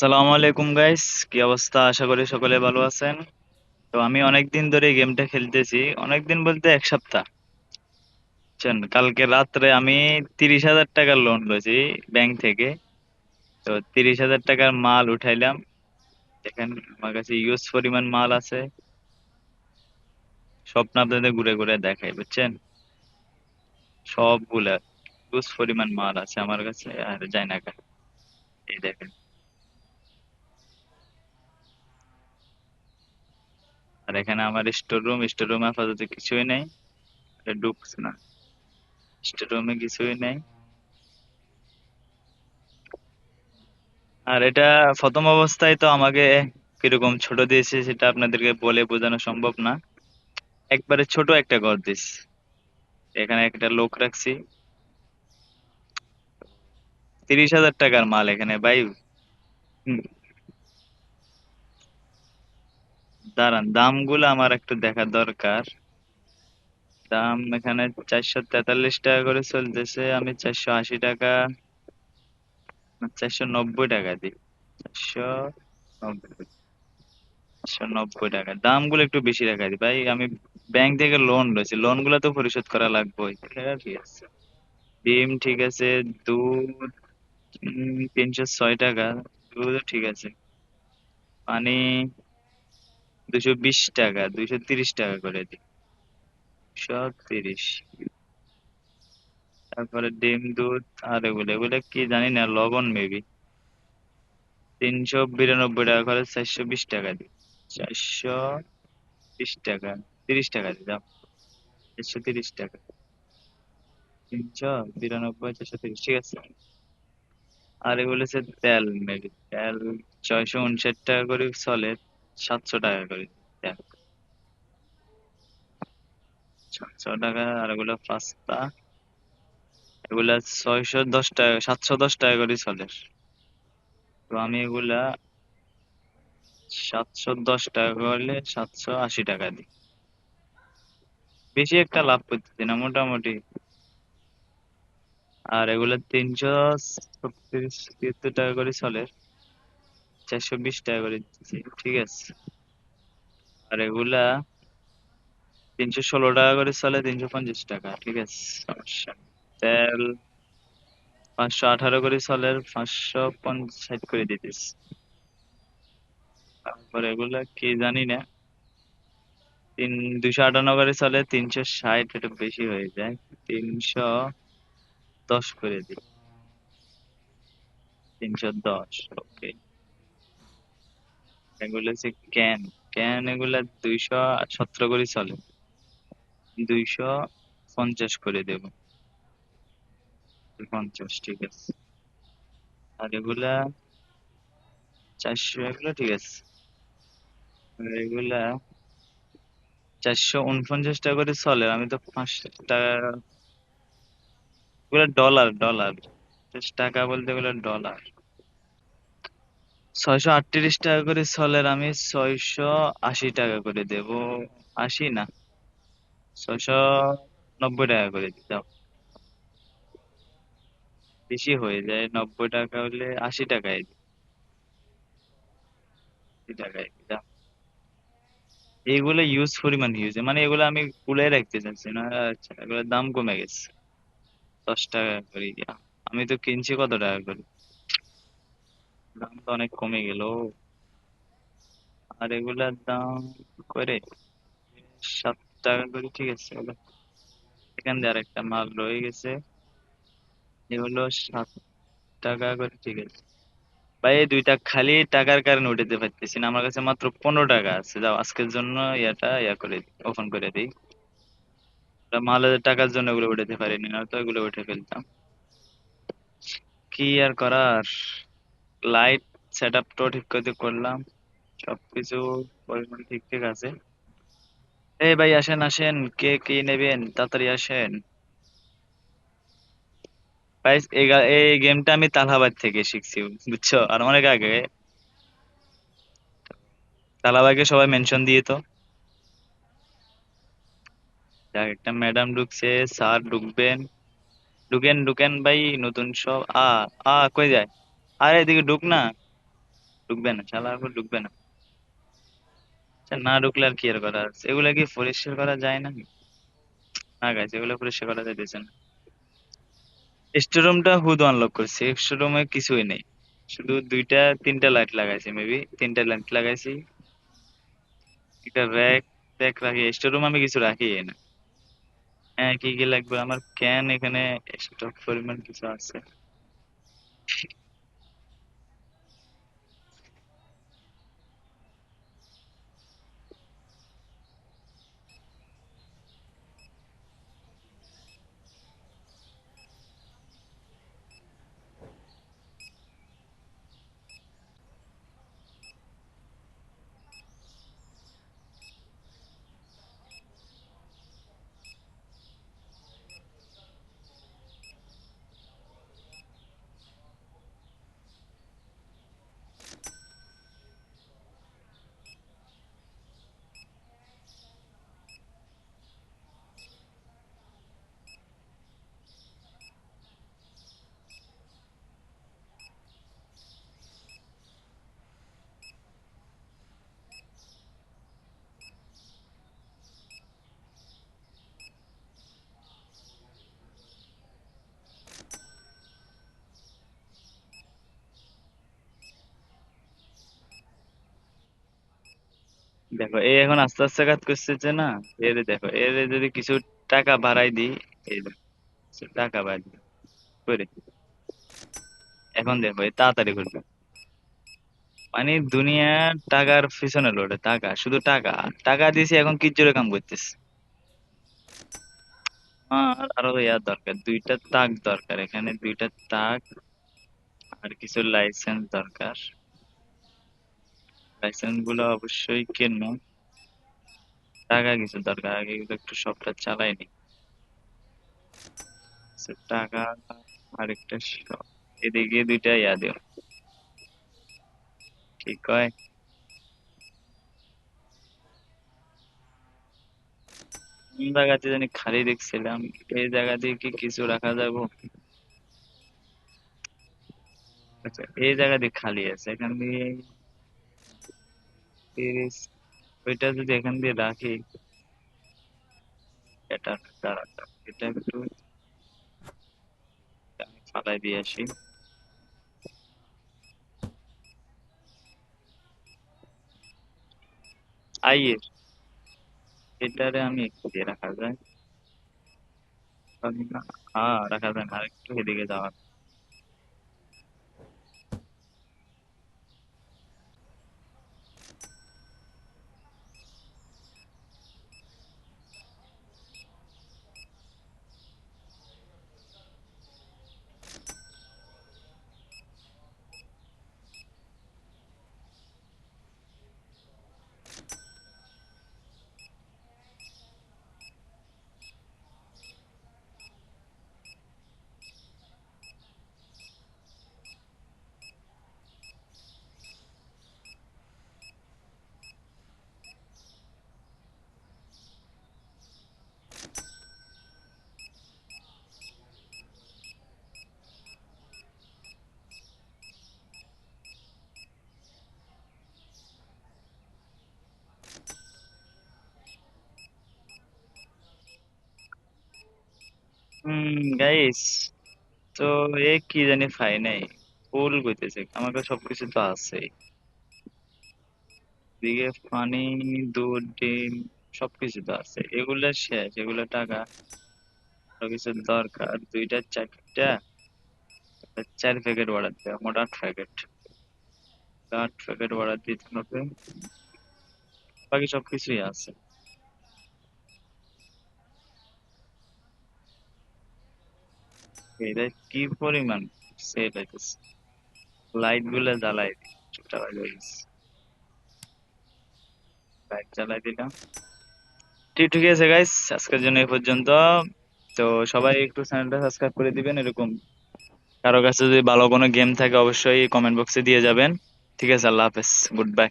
আসসালামু আলাইকুম গাইস কি অবস্থা? আশা করি সকলে ভালো আছেন। তো আমি অনেক দিন ধরে গেমটা খেলতেছি। অনেক দিন বলতে এক সপ্তাহ। বুঝছেন কালকে রাত্রে আমি তিরিশ হাজার টাকার লোন লইছি ব্যাংক থেকে। তো তিরিশ হাজার টাকার মাল উঠাইলাম। দেখেন, আমার কাছে ইউজ পরিমাণ মাল আছে। স্বপ্ন আপনাদের ঘুরে ঘুরে দেখাই, বুঝছেন? সবগুলা ইউজ পরিমাণ মাল আছে আমার কাছে, আর যাই না এই দেখেন। আর এখানে আমার স্টোর রুম স্টোর রুমে আপাতত কিছুই নেই। ঢুকছে না। স্টোর কিছুই নেই। আর এটা প্রথম অবস্থায় তো আমাকে কীরকম ছোট দিয়েছে সেটা আপনাদেরকে বলে বোঝানো সম্ভব না। একবারে ছোট একটা ঘর দিস। এখানে একটা লোক রাখছি। তিরিশ হাজার টাকার মাল এখানে, ভাই হুম, দাঁড়ান দামগুলো আমার একটু দেখা দরকার। দাম এখানে চারশো তেতাল্লিশ টাকা করে চলতেছে আমি চারশো আশি টাকা চারশো নব্বই টাকা দিই। চারশো নব্বই চারশো নব্বই টাকা। দামগুলো একটু বেশি রাখা দিই। ভাই আমি ব্যাংক থেকে লোন রয়েছে লোনগুলো তো পরিশোধ করা লাগবে ঠিক আছে। ডিম ঠিক আছে দুধ তিনশো ছয় টাকা দুধ ঠিক আছে। পানি দুশো বিশ টাকা দুইশো তিরিশ টাকা করে দিই। দুশো তিরিশ। তারপরে ডিম, দুধ আর এগুলো। এগুলো কি জানি না, লবণ মেবি তিনশো বিরানব্বই টাকা করে চারশো বিশ টাকা দিই। চারশো বিশ টাকা, তিরিশ টাকা দিই দাও চারশো তিরিশ টাকা। তিনশো বিরানব্বই, চারশো তিরিশ, ঠিক আছে? আর এগুলো হচ্ছে তেল মেবি তেল ছয়শো উনষাট টাকা করে চলে। সাতশো টাকা করে। সাতশো টাকা, আর এগুলো পাস্তা এগুলা ছয়শো দশ টাকা, সাতশো দশ টাকা করে চলে। তো আমি এগুলা সাতশো দশ টাকা করলে সাতশো আশি টাকা দিই। বেশি একটা লাভ করতেছি না, মোটামুটি। আর এগুলা তিনশো ছত্রিশ তিয়াত্তর টাকা করে চলে। চারশো বিশ টাকা করে দিচ্ছি ঠিক আছে? আর এগুলা তিনশো ষোলো টাকা করে চলে, তিনশো পঞ্চাশ টাকা, ঠিক আছে? সমস্যা তেল পাঁচশো আঠারো করে চলে পাঁচশো পঞ্চাশ করে দিতেছি। তারপর এগুলা কি জানি না। তিন, দুইশো আটান্ন করে চলে, তিনশো ষাট এটা বেশি হয়ে যায়, তিনশো দশ করে দিই। তিনশো দশ, ওকে। এগুলো হচ্ছে ক্যান ক্যান এগুলা দুইশো সতেরো করে চলে। দুইশো পঞ্চাশ করে দেব। পঞ্চাশ, ঠিক আছে। আর এগুলা চারশো, এগুলো ঠিক আছে। আর এগুলা চারশো উনপঞ্চাশ টাকা করে চলে, আমি তো পাঁচ টাকা ডলার ডলার টাকা বলতে এগুলো ডলার ছয়শো আটত্রিশ টাকা করে চলের আমি ছয়শো আশি টাকা করে দেব। আশি না, ছয়শো নব্বই টাকা করে দিতাম। বেশি হয়ে যায়, নব্বই টাকা হলে আশি টাকায় টাকায় দিতাম। এইগুলো ইউজ পরিমাণ ইউজ মানে এগুলো আমি কুলে রাখতে চাচ্ছি না আচ্ছা এগুলোর দাম কমে গেছে। দশ টাকা করে। আমি তো কিনছি কত টাকা করে? দাম তো অনেক কমে গেল। আর এগুলার দাম করে সাত টাকা করে, ঠিক আছে এখান দিয়ে আরেকটা মাল রয়ে গেছে। এগুলো সাত টাকা করে, ঠিক আছে। ভাই, এই দুইটা খালি টাকার কারণে উঠাতে পারতেছি না। আমার কাছে মাত্র পনেরো টাকা আছে। যাও, আজকের জন্য ইয়াটা ইয়া করে ওপেন করে দিই। মালের টাকার জন্য এগুলো উঠাতে পারিনি না তো এগুলো উঠে ফেলতাম। কি আর করার? লাইট সেট আপ আপটাও ঠিক করে করলাম। সবকিছু পরিমাণ ঠিক ঠিক আছে। এই ভাই আসেন আসেন। কে, কি নেবেন? তাড়াতাড়ি আসেন। ভাই, এই গেমটা আমি তালহাবাদ থেকে শিখছি, বুঝছ? আর অনেক আগে। তালাবাকে সবাই মেনশন দিয়ে তো। যাক, একটা ম্যাডাম ঢুকছে স্যার ঢুকবেন। ঢুকেন ঢুকেন ভাই, নতুন সব। আ আ, কই যায়? আরে এদিকে ঢুক না। ঢুকবে না শালা আবার ঢুকবে না। আচ্ছা, না ঢুকলে আর কি আর করা আছে? এগুলা কি পরিষ্কার করা যায় না? না গাইছে এগুলো পরিষ্কার করা যাইতেছে না। স্টোরুমটা হুদ আনলক করছি স্টোরুমে কিছুই নেই। শুধু দুইটা তিনটা লাইট লাগাইছি মেবি তিনটা লাইট লাগাইছি। একটা র্যাক ট্যাক রাখি স্টোরুম আমি কিছু রাখি না। হ্যাঁ কি কি লাগবে? আমার ক্যান এখানে স্টক পরিমাণ কিছু আছে। দেখো এই এখন আস্তে আস্তে কাজ করতেছে না এর দেখো এর যদি কিছু টাকা বাড়াই দিই, এই দেখো টাকা বাড়াই দিই, করে এখন দেখো এই তাড়াতাড়ি করবে। মানে দুনিয়া টাকার পিছনে লোটে টাকা, শুধু টাকা টাকা দিয়েছি, এখন কি জোরে কাম করতেছে? আর আরও ইয়ার দরকার, দুইটা তাক দরকার, এখানে দুইটা তাক আর কিছু লাইসেন্স দরকার। লাইসেন্সগুলো অবশ্যই কিনবো টাকা কিছু দরকার, আগে একটু সবটা চালাই নি। টাকা আরেকটা shop। এদিকে দুইটা ইয়া দিও কি কয়? জায়গাতে জানি খালি দেখছিলাম, এই জায়গা দিয়ে কি কিছু রাখা যাব? আচ্ছা এই জায়গা দিয়ে খালি আছে। এখান দিয়ে তিরিশ ওইটা যদি এখান দিয়ে রাখি এটা দাঁড়া দাঁড়া, এটা একটু ফালাই দিয়ে আসি। আইয়ের এটারে আমি একটু দিয়ে রাখা যায়। হ্যাঁ রাখা যায় না আরেকটু এদিকে যাওয়া হুম গাইস তো এ কি জানি পাই নাই ফুল কইতেছে, আমার কাছে সবকিছু তো আছে দিকে পানি, দুধ, ডিম, সবকিছু তো আছে। এগুলা শেষ, এগুলা টাকা আরও কিছু দরকার। দুইটা, চারটা চার প্যাকেট অর্ডার দেওয়া মোট আট প্যাকেট আট প্যাকেট অর্ডার দিতে হবে। বাকি সবকিছুই আছে। এটা কি পরিমাণ? সেল হইতেছে লাইটগুলো জ্বালাই হয়ে গেছে লাইট জ্বালাই দিলাম। ঠিক ঠিক আছে গাইস আজকের জন্য এই পর্যন্ত। তো সবাই একটু চ্যানেলটা সাবস্ক্রাইব করে দিবেন, এরকম কারও কাছে যদি ভালো কোনো গেম থাকে, অবশ্যই কমেন্ট বক্সে দিয়ে যাবেন। ঠিক আছে, আল্লাহ হাফেজ গুড বাই